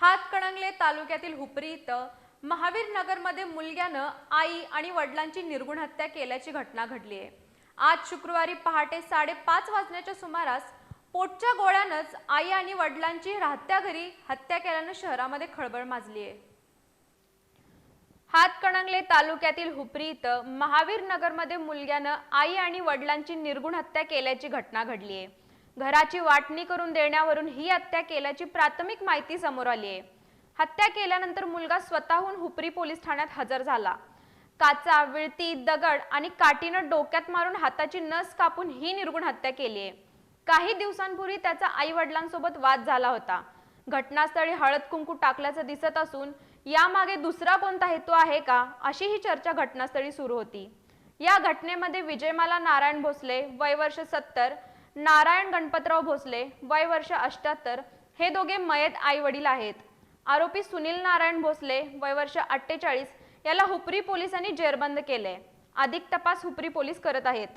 हातकणंगले तालुक्यातील हुपरी इथं महावीर नगरमध्ये मुलग्यानं आई आणि वडिलांची निर्गुण हत्या केल्याची घटना घडली आहे. आज शुक्रवारी पहाटे साडेपाच वाजण्याच्या सुमारास पोटच्या गोळ्यानंच आई आणि वडिलांची राहत्या घरी हत्या केल्यानं शहरामध्ये खळबळ माजली आहे. हातकणंगले तालुक्यातील हुपरी इथं महावीर नगरमध्ये मुलग्यानं आई आणि वडिलांची निर्गुण हत्या केल्याची घटना घडली आहे. घराची वाटणी करून देण्यावरून ही हत्या केल्याची प्राथमिक माहिती समोर आली आहे हत्या केल्यानंतर मुलगा स्वतःहून हुपरी पोलीस ठाण्यात हजर झाला. काचा विळती दगड आणि काठीनं डोक्यात मारून हाताची नस कापून ही निर्गुण हत्या केली आहे काही दिवसांपूर्वी त्याचा आई वडिलांसोबत वाद झाला होता. घटनास्थळी हळद कुंकू टाकल्याचं दिसत असून यामागे दुसरा कोणता हेतू आहे का अशी ही चर्चा घटनास्थळी सुरू होती. या घटनेमध्ये विजयमाला नारायण भोसले वय वर्ष सत्तर नारायण गणपतराव भोसले वय वर्ष अष्ट्याहत्तर हे दोघे मयत आई वडील आहेत. आरोपी सुनील नारायण भोसले वय वर्ष अठ्ठेचाळीस याला हुपरी पोलिसांनी जेरबंद केले. अधिक तपास हुपरी पोलीस करत आहेत.